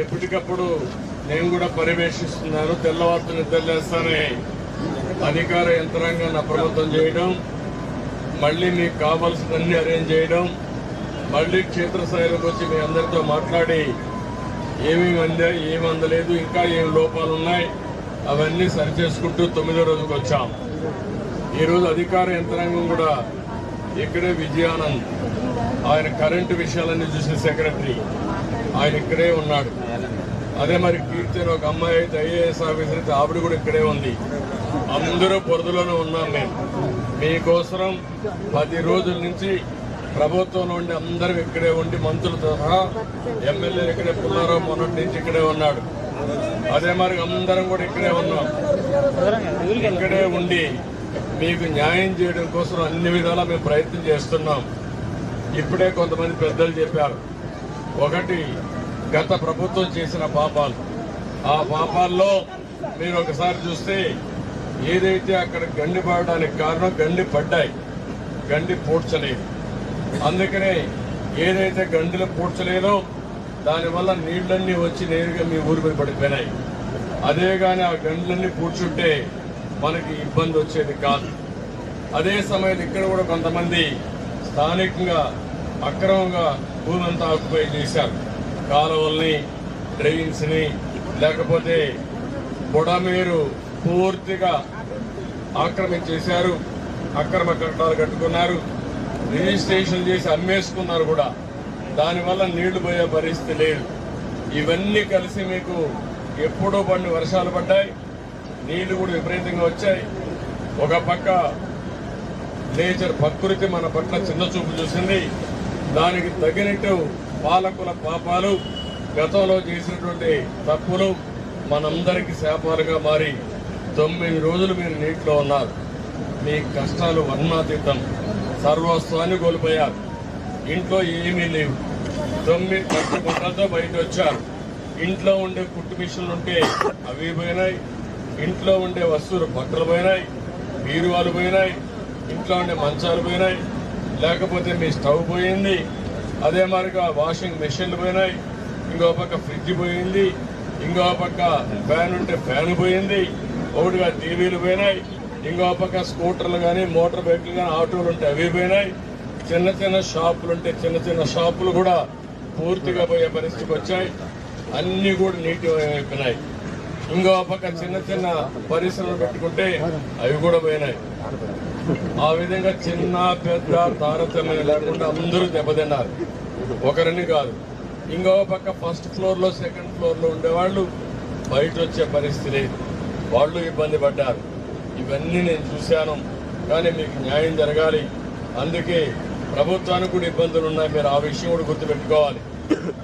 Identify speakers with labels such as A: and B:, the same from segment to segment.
A: ఎప్పటికప్పుడు నేను కూడా పర్యవేక్షిస్తున్నాను తెల్లవారుతూ నిద్రలేస్తానే అధికార యంత్రాంగాన్ని అప్రమత్తం చేయడం మళ్ళీ మీకు కావాల్సినన్ని అరేంజ్ చేయడం మళ్ళీ క్షేత్రస్థాయిలోకి వచ్చి మీ అందరితో మాట్లాడి ఏమేమి అందా ఏమి అందలేదు ఇంకా ఏం లోపాలు ఉన్నాయి అవన్నీ సరిచేసుకుంటూ తొమ్మిదో రోజుకి వచ్చాం. ఈరోజు అధికార యంత్రాంగం కూడా ఇక్కడే విజయానంద్ ఆయన కరెంటు విషయాలన్నీ చూసిన సెక్రటరీ. ఆయన ఇక్కడే ఉన్నాడు. అదే మరి కీర్తన ఒక అమ్మాయి అయితే ఐఏఎస్ ఆఫీసర్ అయితే ఆవిడ కూడా ఇక్కడే ఉంది. అందరూ పొరదులోనే ఉన్నాం మేము. మీకోసరం పది రోజుల నుంచి ప్రభుత్వం నుండి అందరం ఇక్కడే ఉండి మంత్రులతో సహా ఎమ్మెల్యేలు ఇక్కడే పుల్లారావు మొన్నటి నుంచి ఇక్కడే ఉన్నాడు. అదే మరి అందరం కూడా ఇక్కడే ఉన్నాం. ఇక్కడే ఉండి మీకు న్యాయం చేయడం కోసం అన్ని విధాలా మేము ప్రయత్నం చేస్తున్నాం. ఇప్పుడే కొంతమంది పెద్దలు చెప్పారు. ఒకటి గత ప్రభుత్వం చేసిన పాపాలు. ఆ పాపాల్లో మీరు ఒకసారి చూస్తే ఏదైతే అక్కడ గండి పడడానికి కారణం గండి పడ్డాయి. గండి పూడ్చలేదు. అందుకనే ఏదైతే గండిలు పూడ్చలేదో దానివల్ల నీళ్ళన్నీ వచ్చి నేరుగా మీ ఊరి మీద పడిపోయినాయి. అదే కానీ ఆ గండ్లన్నీ పూడ్చుంటే మనకి ఇబ్బంది వచ్చేది కాదు. అదే సమయంలో ఇక్కడ కూడా కొంతమంది స్థానికంగా అక్రమంగా భూమంతా ఆక్యుపై చేశారు. కాలువల్ని డ్రైన్స్ని లేకపోతే బుడమేరు పూర్తిగా ఆక్రమించేశారు అక్రమ కట్టడాలు కట్టుకున్నారు. రిజిస్ట్రేషన్ చేసి అమ్మేసుకున్నారు కూడా. దానివల్ల నీళ్ళు పోయే పరిస్థితి లేదు. ఇవన్నీ కలిసి మీకు ఎప్పుడో పడిన వర్షాలు పడ్డాయి. నీళ్ళు కూడా విపరీతంగా వచ్చాయి. ఒక పక్క నేచర్ ప్రకృతి మన పట్ల చిన్న చూపు చూసింది. దానికి తగినట్టు పాలకుల పాపాలు గతంలో చేసినటువంటి తప్పులు మనందరికీ శాపాలుగా మారి తొమ్మిది రోజులు మీరు నీటిలో ఉన్నారు. మీ కష్టాలు వర్ణాతీతం. సర్వస్వాన్ని కోల్పోయారు. ఇంట్లో ఏమీ లేవు. తొమ్మిది పట్టు గుంటలతో బయట వచ్చారు. ఇంట్లో ఉండే కుట్టు మిషన్లు ఉంటే అవి పోయినాయి. ఇంట్లో ఉండే వస్తువులు బట్టలు పోయినాయి. బీరువాలు పోయినాయి. ఇంట్లో ఉండే మంచాలు పోయినాయి. లేకపోతే మీ స్టవ్ పోయింది. అదే మాదిరిగా వాషింగ్ మెషిన్లు పోయినాయి. ఇంకో పక్క ఫ్రిడ్జ్ పోయింది. ఇంకో పక్క ఫ్యాన్ ఉంటే ఫ్యాన్ పోయింది. ఒకటిగా టీవీలు పోయినాయి. ఇంకో పక్క స్కూటర్లు కానీ మోటార్ బైక్లు కానీ ఆటోలు ఉంటే అవి పోయినాయి. చిన్న చిన్న షాపులు ఉంటే చిన్న చిన్న షాపులు కూడా పూర్తిగా పోయే పరిస్థితికి వచ్చాయి. అన్నీ కూడా నీటి అయిపోయినాయి. ఇంకో పక్క చిన్న చిన్న పరిశ్రమలు పెట్టుకుంటే అవి కూడా పోయినాయి. ఆ విధంగా చిన్న పెద్ద తారతమ్యం లేకుండా అందరూ దెబ్బతిన్నారు. ఒకరిని కాదు. ఇంకో పక్క ఫస్ట్ ఫ్లోర్లో సెకండ్ ఫ్లోర్లో ఉండేవాళ్ళు బయట వచ్చే పరిస్థితి లేదు. వాళ్ళు ఇబ్బంది పడ్డారు. ఇవన్నీ నేను చూశాను. కానీ మీకు న్యాయం జరగాలి. అందుకే ప్రభుత్వానికి కూడా ఇబ్బందులు ఉన్నాయి. మీరు ఆ విషయం కూడా గుర్తుపెట్టుకోవాలి.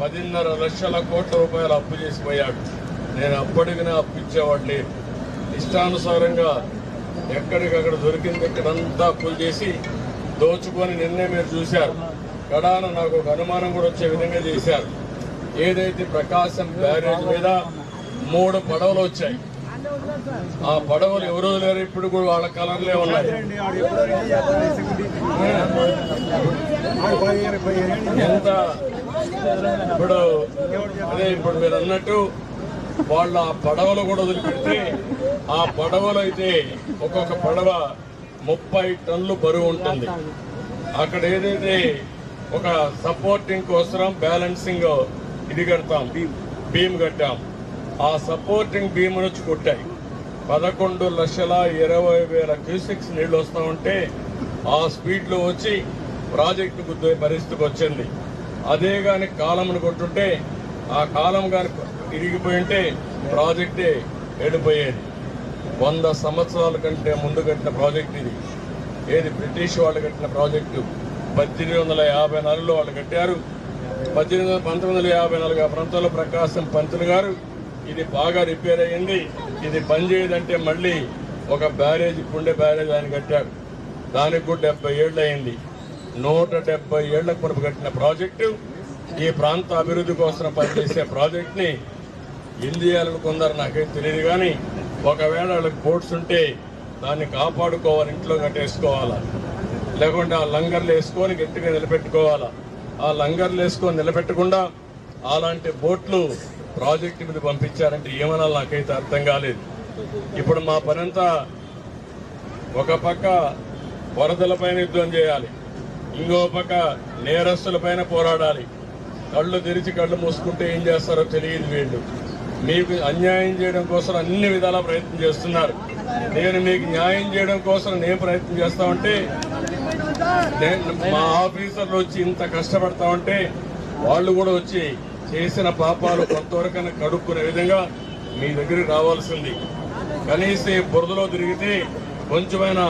A: పదిన్నర లక్షల కోట్ల రూపాయలు అప్పు చేసిపోయాడు. నేను అప్పటికినే అప్పు ఇచ్చేవాడు లేదు ఇష్టానుసారంగా ఎక్కడికక్కడ దొరికింది ఇక్కడంతా అప్పులు చేసి దోచుకొని నిన్నే మీరు చూశారు. కడాన నాకు ఒక అనుమానం కూడా వచ్చే విధంగా చేశారు. ఏదైతే ప్రకాశం బ్యారేజ్ మీద మూడు పడవలు వచ్చాయి. ఆ పడవలు ఎవరో లేరు ఇప్పుడు కూడా వాళ్ళ కలర్లే ఉన్నాయి. ఎంత? ఇప్పుడు అదే ఇప్పుడు మీరు అన్నట్టు వాళ్ళు ఆ పడవలు కూడా వదిలిపెడితే ఆ పడవలు అయితే ఒక్కొక్క పడవ ముప్పై టన్నులు బరువు ఉంటుంది. అక్కడ ఏదైతే ఒక సపోర్టింగ్ కోసం బ్యాలెన్సింగ్ ఇది కడతాం బీమ్ కట్టాం. ఆ సపోర్టింగ్ బీమ్ నుంచి కొట్టాయి. పదకొండు లక్షల ఇరవై వేల క్యూసిక్స్ నీళ్ళు వస్తూ ఉంటే ఆ స్పీడ్లో వచ్చి ప్రాజెక్టు గుద్దే పరిస్థితికి వచ్చింది. అదే కానీ కాలంను కొట్టుంటే ఆ కాలం కానీ ఇరిగిపోయి ఉంటే ప్రాజెక్టే ఏడిపోయేది. వంద సంవత్సరాల కంటే ముందు కట్టిన ప్రాజెక్ట్ ఇది. ఏది బ్రిటిష్ వాళ్ళు కట్టిన ప్రాజెక్టు? పద్దెనిమిది వందల యాభై నాలుగులో వాళ్ళు కట్టారు. పద్దెనిమిది వందల పంతొమ్మిది వందల యాభై నాలుగు ఆ ప్రాంతంలో ప్రకాశం పంతులు గారు. ఇది బాగా రిపేర్ అయ్యింది. ఇది పనిచేయదంటే మళ్ళీ ఒక బ్యారేజ్ ఇప్పుండే బ్యారేజ్ ఆయన కట్టాడు దానికి కూడా డెబ్బై ఏళ్ళు అయింది. నూట డెబ్బై ఏళ్ళ కొరకు కట్టిన ప్రాజెక్టు. ఈ ప్రాంత అభివృద్ధి కోసం పనిచేసే ప్రాజెక్ట్ని ఇండియాలనుకుందరు నాకైతే తెలియదు కానీ ఒకవేళ వాళ్ళకి బోట్స్ ఉంటే దాన్ని కాపాడుకోవాలి ఇంట్లో కట్టేసుకోవాలా లేకుంటే ఆ లంగర్లు వేసుకొని గట్టిగా నిలబెట్టుకోవాలా? ఆ లంగర్లు వేసుకొని నిలబెట్టకుండా అలాంటి బోట్లు ప్రాజెక్టు మీద పంపించారంటే ఏమనాలి నాకైతే అర్థం కాలేదు. ఇప్పుడు మా పనంతా ఒక పక్క వరదలపైన యుద్ధం చేయాలి ఇంకో పక్క నేరస్తులపైన పోరాడాలి. కళ్ళు తెరిచి కళ్ళు మూసుకుంటే ఏం చేస్తారో తెలియదు వీళ్ళు. మీకు అన్యాయం చేయడం కోసం అన్ని విధాలా ప్రయత్నం చేస్తున్నారు. నేను మీకు న్యాయం చేయడం కోసం నేను ప్రయత్నం చేస్తా ఉంటే నేను మా ఆఫీసర్లు వచ్చి ఇంత కష్టపడతా ఉంటే వాళ్ళు కూడా వచ్చి చేసిన పాపాలు కొంతవరకైనా కడుక్కునే విధంగా మీ దగ్గరికి రావాల్సింది. కనీసం బురదలో తిరిగితే కొంచెమైనా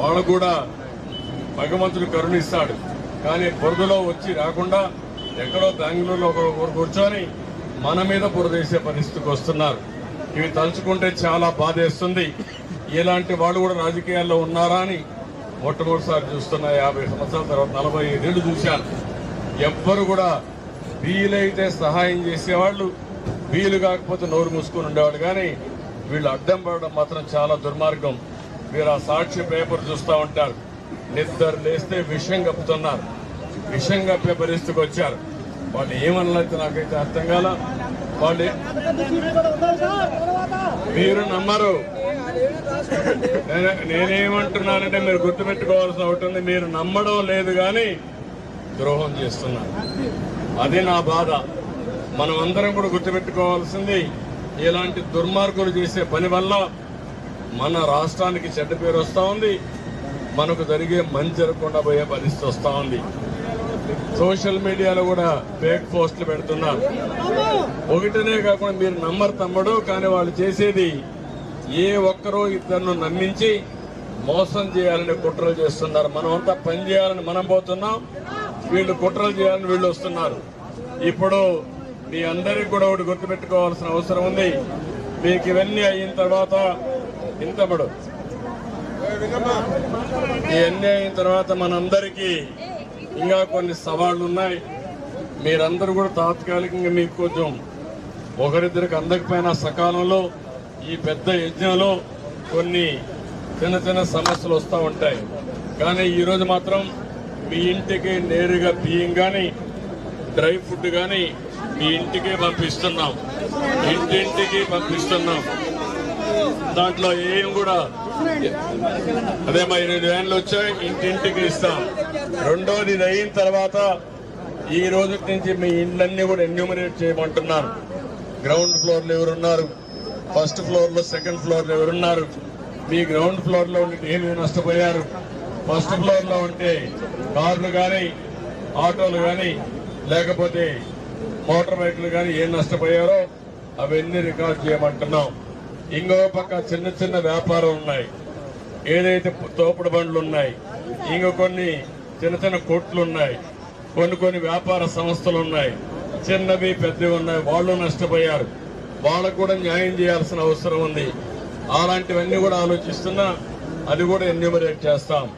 A: వాళ్ళు కూడా భగవంతుడు కరుణిస్తాడు. కానీ బురదలో వచ్చి రాకుండా ఎక్కడో బెంగళూరులో ఒక ఊరు కూర్చొని మన మీద పొరదేసే పరిస్థితికి వస్తున్నారు. ఇవి తలుచుకుంటే చాలా బాధేస్తుంది. ఇలాంటి వాళ్ళు కూడా రాజకీయాల్లో ఉన్నారా అని మొట్టమొదటిసారి చూస్తున్నా యాభై సంవత్సరాల తర్వాత నలభై ఐదేళ్ళు చూశాను. ఎవ్వరు కూడా వీలైతే సహాయం చేసేవాళ్ళు వీలు కాకపోతే నోరు మూసుకొని ఉండేవాళ్ళు. కానీ వీళ్ళు అడ్డం పడడం మాత్రం చాలా దుర్మార్గం. మీరు ఆ సాక్షి పేపర్ చూస్తూ ఉంటారు. నిద్ర లేస్తే విషయం కప్పుతున్నారు. విషయం కప్పే పరిస్థితికి వచ్చారు. వాళ్ళు ఏమనలేదు నాకైతే అర్థం కాల. వాళ్ళు మీరు నమ్మరు. నేను- నేనేమంటున్నానంటే మీరు గుర్తుపెట్టుకోవాల్సి ఒకటి మీరు నమ్మడం లేదు కానీ ద్రోహం చేస్తున్నారు. అది నా బాధ. మనం అందరం కూడా గుర్తుపెట్టుకోవాల్సింది ఇలాంటి దుర్మార్గులు చేసే పని వల్ల మన రాష్ట్రానికి చెడ్డ పేరు వస్తూ ఉంది. మనకు జరిగే మంచి జరగకుండా పోయే పరిస్థితి వస్తూ ఉంది. సోషల్ మీడియాలో కూడా ఫేక్ పోస్టులు పెడుతున్నారు ఒకటనే కాకుండా మీరు నమ్మరు తమ్ముడు కానీ వాళ్ళు చేసేది ఏ ఒక్కరో ఇద్దరిను నమ్మించి మోసం చేయాలని కుట్రలు చేస్తున్నారు. మనం అంతా పని చేయాలని మనం పోతున్నాం. వీళ్ళు కుట్రలు చేయాలని వీళ్ళు వస్తున్నారు. ఇప్పుడు మీ అందరికి కూడా ఒకటి గుర్తుపెట్టుకోవాల్సిన అవసరం ఉంది. మీకు ఇవన్నీ అయిన తర్వాత ఇంతబడు ఇవన్నీ అయిన తర్వాత మనందరికీ ఇంకా కొన్ని సవాళ్ళు ఉన్నాయి. మీరందరూ కూడా తాత్కాలికంగా మీకు కొంచెం ఒకరిద్దరికి అందకపోయినా సకాలంలో ఈ పెద్ద యజ్ఞంలో కొన్ని చిన్న చిన్న సమస్యలు వస్తూ ఉంటాయి. కానీ ఈరోజు మాత్రం మీ ఇంటికి నేరుగా బియ్యం కానీ డ్రై ఫుడ్ కానీ మీ ఇంటికే పంపిస్తున్నాం. ఇంటింటికి పంపిస్తున్నాం. దాంట్లో ఏం కూడా అదే మా ఎనిమిది వ్యాన్లు వచ్చాయి ఇంటింటికి ఇస్తాం. రెండోది ఇది అయిన తర్వాత ఈ రోజు నుంచి మీ ఇండ్లన్నీ కూడా ఎన్యూమరేట్ చేయమంటున్నాను. గ్రౌండ్ ఫ్లోర్లు ఎవరున్నారు? ఫస్ట్ ఫ్లోర్లో సెకండ్ ఫ్లోర్లు ఎవరున్నారు? మీ గ్రౌండ్ ఫ్లోర్లో ఉంటే ఉండి ఏమి నష్టపోయారు? ఫస్ట్ ఫ్లోర్లో ఉంటే కార్లు కానీ ఆటోలు కానీ లేకపోతే మోటార్ బైక్లు కానీ ఏం నష్టపోయారో అవన్నీ రికార్డ్ చేయమంటున్నాం. ఇంకో పక్క చిన్న చిన్న వ్యాపారం ఉన్నాయి. ఏదైతే తోపుడు బండ్లు ఉన్నాయి ఇంకో కొన్ని చిన్న చిన్న కోట్లు ఉన్నాయి. కొన్ని కొన్ని వ్యాపార సంస్థలు ఉన్నాయి. చిన్నవి పెద్దవి ఉన్నాయి. వాళ్ళు నష్టపోయారు. వాళ్ళకు కూడా న్యాయం చేయాల్సిన అవసరం ఉంది. అలాంటివన్నీ కూడా ఆలోచిస్తున్నా అది కూడా ఎన్యూమరేట్ చేస్తాం.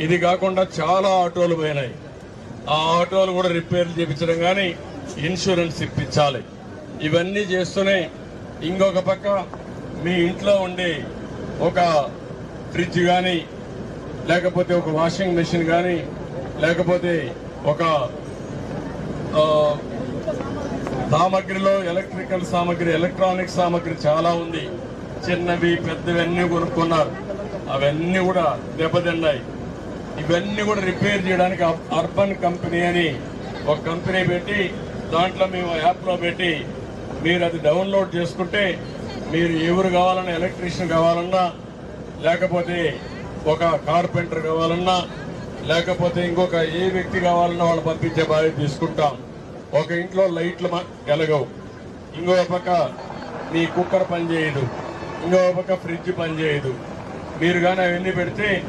A: ఇది కాకుండా చాలా ఆటోలు పోయినాయి. ఆ ఆటోలు కూడా రిపేర్లు చేయించడం కానీ ఇన్సూరెన్స్ ఇప్పించాలి. ఇవన్నీ చేస్తూనే ఇంకొక పక్క మీ ఇంట్లో ఉండే ఒక ఫ్రిడ్జ్ కానీ లేకపోతే ఒక వాషింగ్ మెషిన్ కానీ లేకపోతే ఒక సామగ్రిలో ఎలక్ట్రికల్ సామగ్రి ఎలక్ట్రానిక్ సామగ్రి చాలా ఉంది. చిన్నవి పెద్దవి అన్నీ కొనుక్కున్నారు. అవన్నీ కూడా దెబ్బతిన్నాయి. ఇవన్నీ కూడా రిపేర్ చేయడానికి అర్బన్ కంపెనీ అని ఒక కంపెనీ పెట్టి దాంట్లో మేము యాప్లో పెట్టి మీరు అది డౌన్లోడ్ చేసుకుంటే మీరు ఎవరు కావాలన్నా ఎలక్ట్రీషియన్ కావాలన్నా లేకపోతే ఒక కార్పెంటర్ కావాలన్నా లేకపోతే ఇంకొక ఏ వ్యక్తి కావాలన్నా వాళ్ళు పంపించే బాధ్యత తీసుకుంటాం. ఒక ఇంట్లో లైట్లు మ- వెలగవు. ఇంకో పక్క మీ కుక్కర్ పనిచేయదు. ఇంకో పక్క ఫ్రిడ్జ్ పనిచేయదు. మీరు కానీ అవన్నీ పెడితే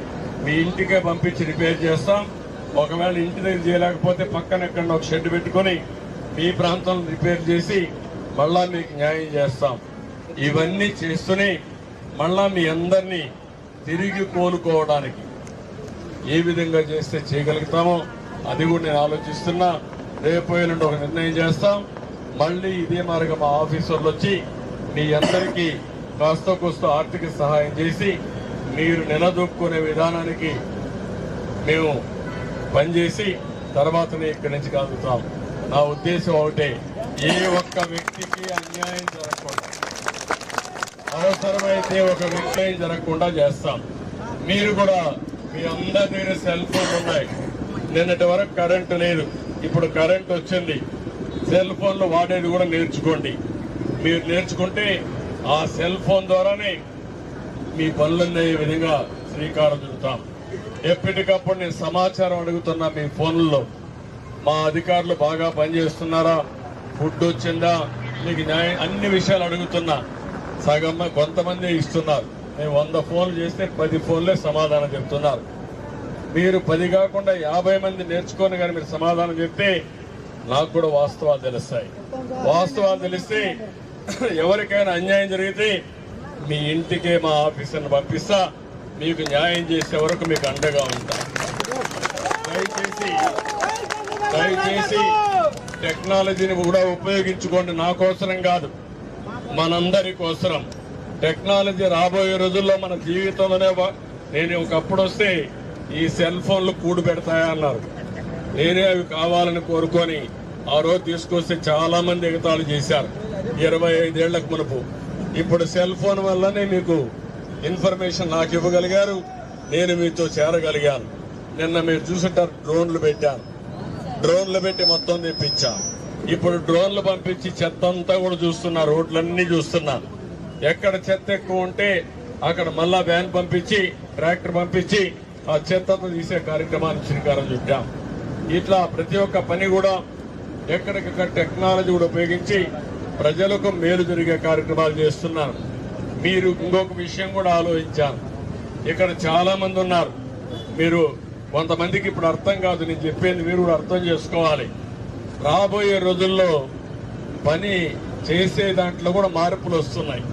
A: మీ ఇంటికే పంపించి రిపేర్ చేస్తాం. ఒకవేళ ఇంటి దగ్గర చేయలేకపోతే పక్కన ఎక్కడ ఒక షెడ్ పెట్టుకొని మీ ప్రాంతంలో రిపేర్ చేసి మళ్ళా మీకు న్యాయం చేస్తాం. ఇవన్నీ చేస్తూనే మళ్ళా మీ అందరినీ తిరిగి కోలుకోవడానికి ఏ విధంగా చేస్తే చేయగలుగుతామో అది కూడా నేను ఆలోచిస్తున్నా. రేపు ఒక నిర్ణయం చేస్తాం. మళ్ళీ ఇదే మార్గం మా ఆఫీసర్లు వచ్చి మీ అందరికీ కాస్త కోస్త ఆర్థిక సహాయం చేసి మీరు నిలదొక్కునే విధానానికి మేము పనిచేసి తర్వాతనే ఇక్కడి నుంచి కలుగుతాం నా ఉద్దేశం ఒకటే ఏ ఒక్క వ్యక్తికి అన్యాయం జరగకూడదు. అవసరమైతే ఒక విక్రయం జరగకుండా చేస్తాం. మీరు కూడా మీ అందరి దగ్గర సెల్ ఫోన్లు ఉన్నాయి. నిన్నటి వరకు కరెంటు లేదు. ఇప్పుడు కరెంట్ వచ్చింది. సెల్ ఫోన్లు వాడేది కూడా నేర్చుకోండి. మీరు నేర్చుకుంటే ఆ సెల్ ఫోన్ ద్వారానే మీ పనులన్నయ్యే విధంగా శ్రీకారం చుడతాం. ఎప్పటికప్పుడు నేను సమాచారం అడుగుతున్నా మీ ఫోన్లలో. మా అధికారులు బాగా పనిచేస్తున్నారా? ఫుడ్ వచ్చిందా? మీకు న్యాయం అన్ని విషయాలు అడుగుతున్నా. సగం కొంతమంది ఇస్తున్నారు. మేము వంద ఫోన్లు చేస్తే పది ఫోన్లే సమాధానం చెప్తున్నారు. మీరు పది కాకుండా యాభై మంది నేర్చుకొని కానీ మీరు సమాధానం చెప్తే నాకు కూడా వాస్తవాలు తెలుస్తాయి. వాస్తవాలు తెలిస్తే ఎవరికైనా అన్యాయం జరిగితే మీ ఇంటికే మా ఆఫీసర్ని పంపిస్తా మీకు న్యాయం చేసే వరకు మీకు అండగా ఉంటా. దయచేసి దయచేసి టెక్నాలజీని కూడా ఉపయోగించుకోండి. నా కోసరం కాదు. మనందరి కోసరం. టెక్నాలజీ రాబోయే రోజుల్లో మన జీవితంలోనే నేను ఒకప్పుడు వస్తే ఈ సెల్ ఫోన్లు కూడు పెడతాయా అన్నారు. నేనే అవి కావాలని కోరుకొని ఆ రోజు తీసుకొస్తే చాలా మంది ఎగతాళి చేశారు. ఇరవై ఐదేళ్ళకు మునుపు. ఇప్పుడు సెల్ ఫోన్ వల్లనే మీకు ఇన్ఫర్మేషన్ నాకు ఇవ్వగలిగారు. నేను మీతో చేరగలిగాను. నిన్న మీరు చూసుంటారు డ్రోన్లు పెట్టాను డ్రోన్లు పెట్టి మొత్తం తెప్పించాను ఇప్పుడు డ్రోన్లు పంపించి చెత్త అంతా కూడా చూస్తున్నా రోడ్లన్నీ చూస్తున్నా. ఎక్కడ చెత్త ఎక్కువ ఉంటే అక్కడ మళ్ళా వ్యాన్ పంపించి ట్రాక్టర్ పంపించి ఆ చెత్తను తీసే కార్యక్రమాన్ని శ్రీకారం చుట్టాం. ఇట్లా ప్రతి ఒక్క పని కూడా ఎక్కడికక్కడ టెక్నాలజీ కూడా ఉపయోగించి ప్రజలకు మేలు జరిగే కార్యక్రమాలు చేస్తున్నారు. మీరు ఇంకొక విషయం కూడా ఆలోచించాను ఇక్కడ చాలా మంది ఉన్నారు. మీరు కొంతమందికి ఇప్పుడు అర్థం కాదు నేను చెప్పేది మీరు కూడా అర్థం చేసుకోవాలి. రాబోయే రోజుల్లో పని చేసే దాంట్లో కూడా మార్పులు వస్తున్నాయి.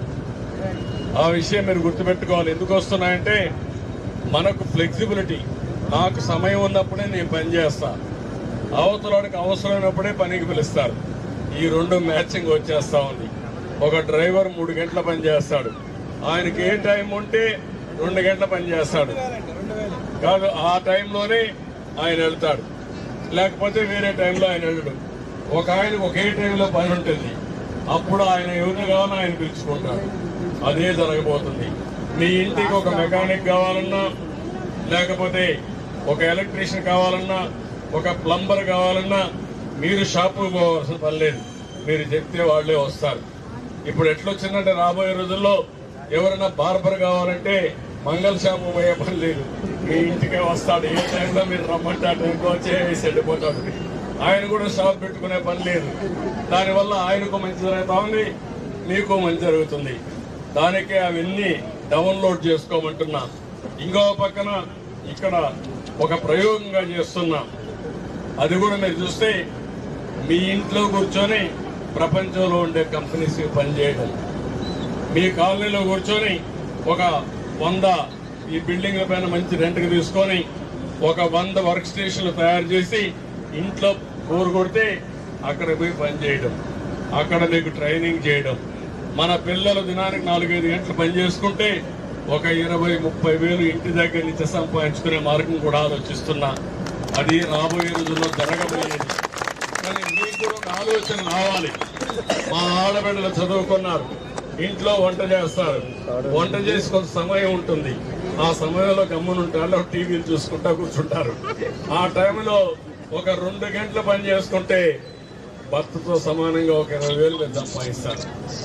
A: ఆ విషయం మీరు గుర్తుపెట్టుకోవాలి. ఎందుకు వస్తున్నాయంటే మనకు ఫ్లెక్సిబిలిటీ నాకు సమయం ఉన్నప్పుడే నేను పని చేస్తా. అవతలకి అవసరమైనప్పుడే పనికి పిలుస్తారు. ఈ రెండు మ్యాచింగ్ వచ్చేస్తా ఉంది. ఒక డ్రైవర్ మూడు గంటల పని చేస్తాడు. ఆయనకి ఏ టైం ఉంటే రెండు గంటల పని చేస్తాడు. కాదు ఆ టైంలోనే ఆయన వెళ్తాడు. లేకపోతే వేరే టైంలో ఆయన వెళ్ళడు. ఒక ఆయన ఒకే టైంలో పని ఉంటుంది. అప్పుడు ఆయన ఎవరిని కావాలో ఆయన పిలుచుకుంటాడు. అదే జరగబోతుంది. మీ ఇంటికి ఒక మెకానిక్ కావాలన్నా లేకపోతే ఒక ఎలక్ట్రీషియన్ కావాలన్నా ఒక ప్లంబర్ కావాలన్నా మీరు షాపుకు పోవాల్సిన పని లేదు. మీరు చెప్తే వాళ్ళే వస్తారు. ఇప్పుడు ఎట్లొచ్చిందంటే రాబోయే రోజుల్లో ఎవరైనా బార్బర్ కావాలంటే మంగళ షాపు పోయే పని లేదు. మీ ఇంటికే వస్తాడు ఏ టైంలో మీరు రమ్మంటే ఆ టైంకి వచ్చి వెళ్ళిపోతాడు ఆయన కూడా షాప్ పెట్టుకునే పని లేదు. దానివల్ల ఆయనకు మంచి జరుగుతా ఉంది మీకు మంచి జరుగుతుంది. దానికే అవన్నీ డౌన్లోడ్ చేసుకోమంటున్నా. ఇంకో పక్కన ఇక్కడ ఒక ప్రయోగంగా చేస్తున్నాం. అది కూడా మీరు చూస్తే మీ ఇంట్లో కూర్చొని ప్రపంచంలో ఉండే కంపెనీస్కి పనిచేయడం మీ కాలనీలో కూర్చొని ఒక వంద ఈ బిల్డింగ్ల పైన మంచి రెంట్కి తీసుకొని ఒక వంద వర్క్ స్టేషన్లు తయారు చేసి ఇంట్లో బోరు కొడితే అక్కడ పోయి పని చేయడం అక్కడ మీకు ట్రైనింగ్ చేయడం. మన పిల్లలు దినానికి నాలుగైదు గంటలు పని చేసుకుంటే ఒక ఇరవై ముప్పై వేలు ఇంటి దగ్గర నుంచి సంపాదించుకునే మార్గం కూడా ఆలోచిస్తున్నా. అది రాబోయే రోజుల్లో జరగబోయేది. కానీ మీకు కూడా ఒక ఆలోచన రావాలి. మా ఆడబిడ్డలు చదువుకున్నారు. ఇంట్లో వంట చేస్తారు. వంట చేసి కొంత సమయం ఉంటుంది. ఆ సమయంలో గమ్మునుంటారు టీవీలు చూసుకుంటా కూర్చుంటారు. ఆ టైంలో ఒక రెండు గంటలు పని చేసుకుంటే భర్తతో సమానంగా ఒక ఇరవై వేలు మీరు సంపాదిస్తారు.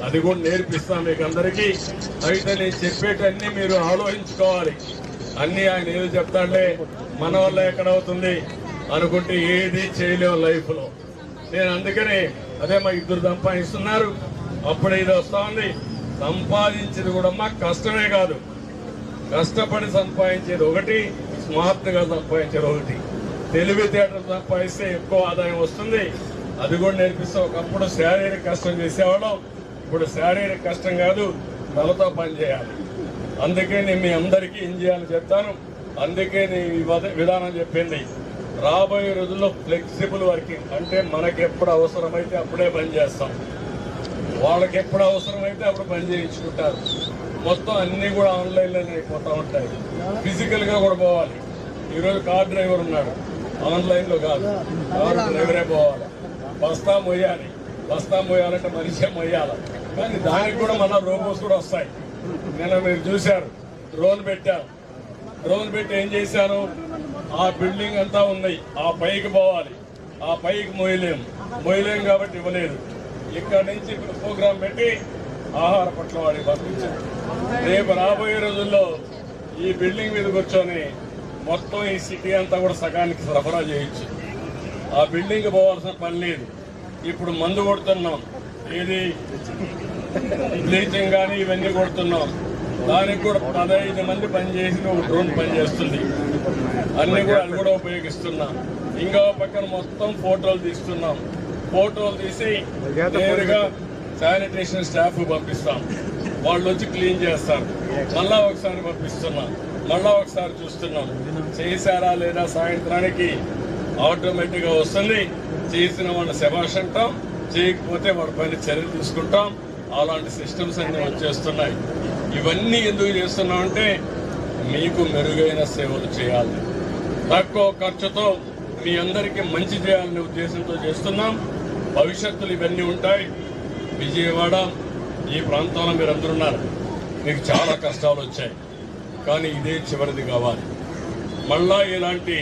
A: అది కూడా నేర్పిస్తాను మీకు అందరికీ. అయితే నేను చెప్పేటన్నీ మీరు ఆలోచించుకోవాలి. అన్ని ఆయన ఏదో చెప్తాడే మన వల్ల ఎక్కడవుతుంది అనుకుంటే ఏది చేయలేము లైఫ్లో నేను అందుకని అదే మా ఇద్దరు సంపాదిస్తున్నారు. అప్పుడు ఇది వస్తా ఉంది. సంపాదించింది కూడా మాకు కష్టమే కాదు. కష్టపడి సంపాదించేది ఒకటి స్మార్ట్గా సంపాదించేది ఒకటి. తెలివితేటలు సంపాదిస్తే ఎక్కువ ఆదాయం వస్తుంది. అది కూడా నేర్పిస్తే ఒకప్పుడు శారీరక కష్టం చేసేవాళ్ళం. ఇప్పుడు శారీరక కష్టం కాదు తలతో పని చేయాలి. అందుకే నేను మీ అందరికీ ఏం చేయాలని చెప్తాను? అందుకే నేను విధానం చెప్పింది. రాబోయే రోజుల్లో ఫ్లెక్సిబుల్ వర్కింగ్ అంటే మనకి ఎప్పుడు అవసరమైతే అప్పుడే పని చేస్తాం. వాళ్ళకి ఎప్పుడు అవసరమైతే అప్పుడు పని చేయించుకుంటారు. మొత్తం అన్ని కూడా ఆన్లైన్లోనే అయిపోతూ ఉంటాయి. ఫిజికల్గా కూడా పోవాలి. ఈరోజు కార్ డ్రైవర్ ఉన్నాడు. ఆన్లైన్లో కాదు. కార్ డ్రైవరే పోవాలి. బస్తా మొయ్యాలి. బస్తా మొయ్యాలంటే మనిషి మొయ్యాలి. కానీ దానికి కూడా మళ్ళీ రోబోస్ కూడా వస్తాయి. నిన్న మీరు చూశారు. డ్రోన్ పెట్టారు. డ్రోన్ పెట్టి ఏం చేశాను ఆ బిల్డింగ్ అంతా ఉంది. ఆ పైకి పోవాలి. ఆ పైకి మొయ్యలేము మొయ్యలేము కాబట్టి ఇవ్వలేదు. ఇక్కడ నుంచి ప్రోగ్రాం పెట్టి ఆహార పట్ల వాడికి పంపించారు రేపు రాబోయే రోజుల్లో ఈ బిల్డింగ్ మీద కూర్చొని మొత్తం ఈ సిటీ అంతా కూడా సగానికి సరఫరా చేయొచ్చు ఆ బిల్డింగ్ పోవాల్సిన పని లేదు. ఇప్పుడు మందు కొడుతున్నాం. ఏది? బ్లీచింగ్ కానీ ఇవన్నీ కొడుతున్నాం. దానికి కూడా పదహైదు మంది పనిచేసి ఒక డ్రోన్ పనిచేస్తుంది అన్ని కూడా అది కూడా ఉపయోగిస్తున్నాం. ఇంకో పక్కన మొత్తం ఫోటోలు తీస్తున్నాం. ఫోటోలు తీసి నేరుగా శానిటేషన్ స్టాఫ్ పంపిస్తాం. వాళ్ళు వచ్చి క్లీన్ చేస్తారు. మళ్ళా ఒకసారి పంపిస్తున్నాం. మళ్ళా ఒకసారి చూస్తున్నాం. చేశారా లేదా సాయంత్రానికి? ఆటోమేటిక్గా వస్తుంది. చేసిన వాళ్ళ శభాష్ అంటాం. చేయకపోతే వాడి పైన చర్యలు తీసుకుంటాం. అలాంటి సిస్టమ్స్ అన్ని వచ్చేస్తున్నాయి. ఇవన్నీ ఎందుకు చేస్తున్నాం అంటే మీకు మెరుగైన సేవలు చేయాలి. తక్కువ ఖర్చుతో మీ అందరికీ మంచి చేయాలనే ఉద్దేశంతో చేస్తున్నాం. భవిష్యత్తులు ఇవన్నీ ఉంటాయి. విజయవాడ ఈ ప్రాంతంలో మీరు అందరున్నారు మీకు చాలా కష్టాలు వచ్చాయి. కానీ ఇదే చివరిది కావాలి. మళ్ళా ఇలాంటి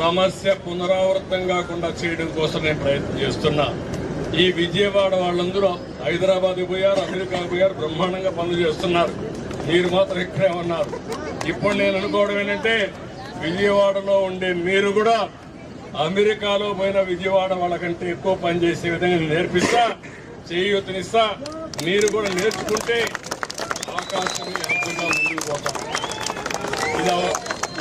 A: సమస్య పునరావృతం కాకుండా చేయడం కోసం నేను ప్రయత్నం చేస్తున్నా. ఈ విజయవాడ వాళ్ళందరూ హైదరాబాద్ పోయారు అమెరికా పోయారు బ్రహ్మాండంగా పనులు చేస్తున్నారు. మీరు మాత్రం ఇక్కడే ఉన్నారు. ఇప్పుడు నేను అనుకోవడం ఏంటంటే విజయవాడలో ఉండే మీరు కూడా అమెరికాలో పోయిన విజయవాడ వాళ్ళకంటే ఎక్కువ పని చేసే విధంగా నేను నేర్పిస్తా. చేయూతనిస్తా మీరు కూడా నేర్చుకుంటే ఆకాశమే అర్థంగా ముందుకు పోతాం.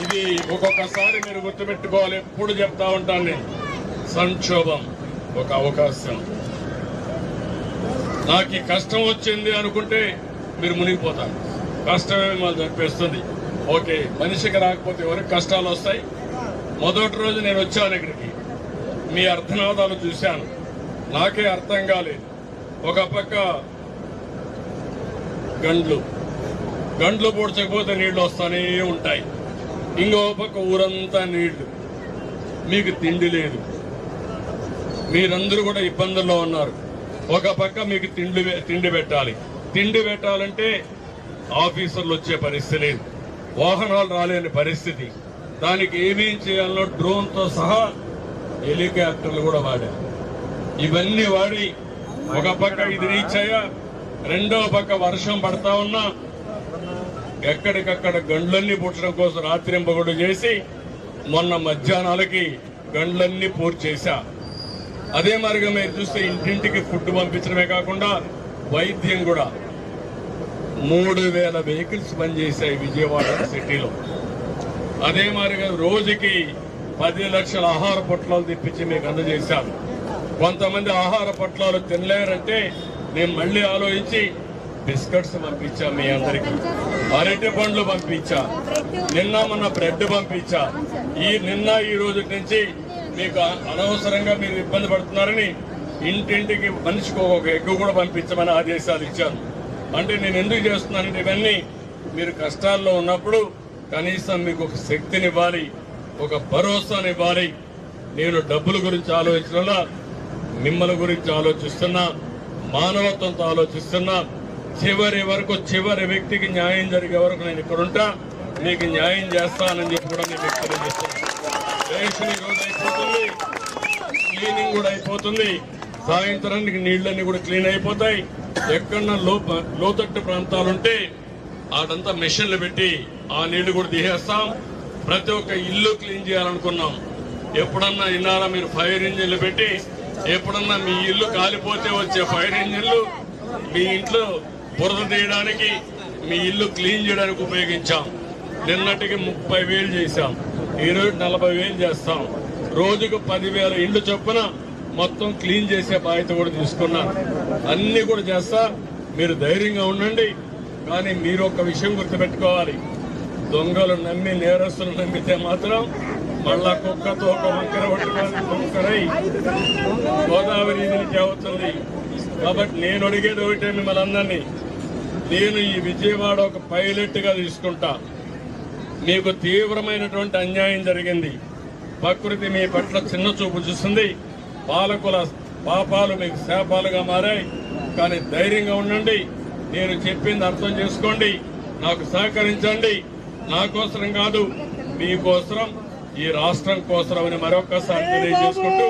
A: ఇది ఇది ఒక్కొక్కసారి మీరు గుర్తుపెట్టుకోవాలి ఎప్పుడు చెప్తా ఉంటాను నేను. సంక్షోభం ఒక అవకాశం. నాకు ఈ కష్టం వచ్చింది అనుకుంటే మీరు మునిగిపోతారు. కష్టమే మిమ్మల్ని చంపేస్తుంది ఓకే మనిషికి రాకపోతే ఎవరికి కష్టాలు వస్తాయి? మొదటి రోజు నేను వచ్చాను ఇక్కడికి. మీ అర్థనాదాలు చూశాను. నాకే అర్థం కాలేదు. ఒక పక్క గండ్లు. గండ్లు పూడ్చకపోతే నీళ్ళు వస్తూనే ఉంటాయి. ఇంకో పక్క ఊరంతా నీళ్ళు. మీకు తిండి లేదు. మీరందరూ కూడా ఇబ్బందుల్లో ఉన్నారు. ఒక పక్క మీకు తిండి తిండి పెట్టాలి. తిండి పెట్టాలంటే ఆఫీసర్లు వచ్చే పరిస్థితి లేదు. వాహనాలు రాలేని పరిస్థితి. దానికి ఏమేం చేయాలో డ్రోన్తో సహా హెలికాప్టర్లు కూడా వాడారు. ఇవన్నీ వాడి ఒక పక్క ఇది రీచ్ అయ్యా రెండో పక్క వర్షం పడతా ఉన్నా ఎక్కడికక్కడ గండ్లన్నీ పుట్టడం కోసం రాత్రింపగుడు చేసి మొన్న మధ్యాహ్నాలకి గండ్లన్నీ పూర్తి చేశా. అదే మరిగా మీరు చూస్తే ఇంటింటికి ఫుడ్ పంపించడమే కాకుండా వైద్యం కూడా. మూడు వేల వెహికల్స్ పనిచేశాయి విజయవాడ సిటీలో. అదే మాదిరిగా రోజుకి పది లక్షల ఆహార పొట్లాలు తెప్పించి మీకు అందజేశాను. కొంతమంది ఆహార పొట్లాలు తినలేరంటే నేను మళ్ళీ ఆలోచించి బిస్కెట్స్ పంపించా మీ అందరికి. అరటి పండ్లు పంపించా. నిన్న మొన్న బ్రెడ్ పంపించా. ఈ నిన్న ఈ రోజు నుంచి మీకు అనవసరంగా మీరు ఇబ్బంది పడుతున్నారని ఇంటింటికి మనిషికి ఒక ఎగ్గు కూడా పంపించమని ఆదేశాలు ఇచ్చాను. అంటే నేను ఎందుకు చేస్తున్నానంటే ఇవన్నీ మీరు కష్టాల్లో ఉన్నప్పుడు కనీసం మీకు ఒక శక్తినివ్వాలి ఒక భరోసానివ్వాలి. నేను డబ్బుల గురించి ఆలోచించడంలో మిమ్మల్ని గురించి ఆలోచిస్తున్నా మానవత్వంతో ఆలోచిస్తున్నా చివరి వరకు చివరి వ్యక్తికి న్యాయం జరిగే వరకు నేను ఇక్కడ ఉంటా. మీకు న్యాయం చేస్తానని చెప్పి కూడా నేను మీకు అయిపోతుంది. క్లీనింగ్ కూడా అయిపోతుంది. సాయంత్రానికి నీళ్ళన్నీ కూడా క్లీన్ అయిపోతాయి. ఎక్కడన్నా లో లోతట్టు ప్రాంతాలు ఉంటే ఆడంతా మెషిన్లు పెట్టి ఆ నీళ్ళు కూడా తీసేస్తాం. ప్రతి ఒక్క ఇల్లు క్లీన్ చేయాలనుకున్నాం. ఎప్పుడన్నా ఇన్నారా మీరు ఫైర్ ఇంజిన్లు పెట్టి ఎప్పుడన్నా మీ ఇల్లు కాలిపోతే వచ్చే ఫైర్ ఇంజిన్లు మీ ఇంట్లో బురద తీయడానికి మీ ఇల్లు క్లీన్ చేయడానికి ఉపయోగించాం. నిన్నటికి ముప్పై వేలు చేశాం. ఈరోజు నలభై వేలు చేస్తాం. రోజుకు పదివేల ఇండ్లు చొప్పున మొత్తం క్లీన్ చేసే బాధ్యత కూడా తీసుకున్నాను అన్నీ కూడా చేస్తా మీరు ధైర్యంగా ఉండండి. కానీ మీరు ఒక విషయం గుర్తుపెట్టుకోవాలి. దొంగలు నమ్మి నేరస్తులు నమ్మితే మాత్రం మళ్ళా కుక్కతో ఒక వంకర వంకరై గోదావరి నుంచి అవుతుంది కాబట్టి నేను అడిగేది ఒకటే మిమ్మల్ని అందరినీ. నేను ఈ విజయవాడ ఒక పైలట్గా తీసుకుంటా. మీకు తీవ్రమైనటువంటి అన్యాయం జరిగింది. ప్రకృతి మీ పట్ల చిన్న చూపు చూస్తుంది. పాలకుల పాపాలు మీకు శాపాలుగా మారాయి. కానీ ధైర్యంగా ఉండండి. నేను చెప్పింది అర్థం చేసుకోండి. నాకు సహకరించండి. నా కోసరం కాదు. మీకోసరం ఈ రాష్ట్రం కోసమని మరొకసారి తెలియజేసుకుంటూ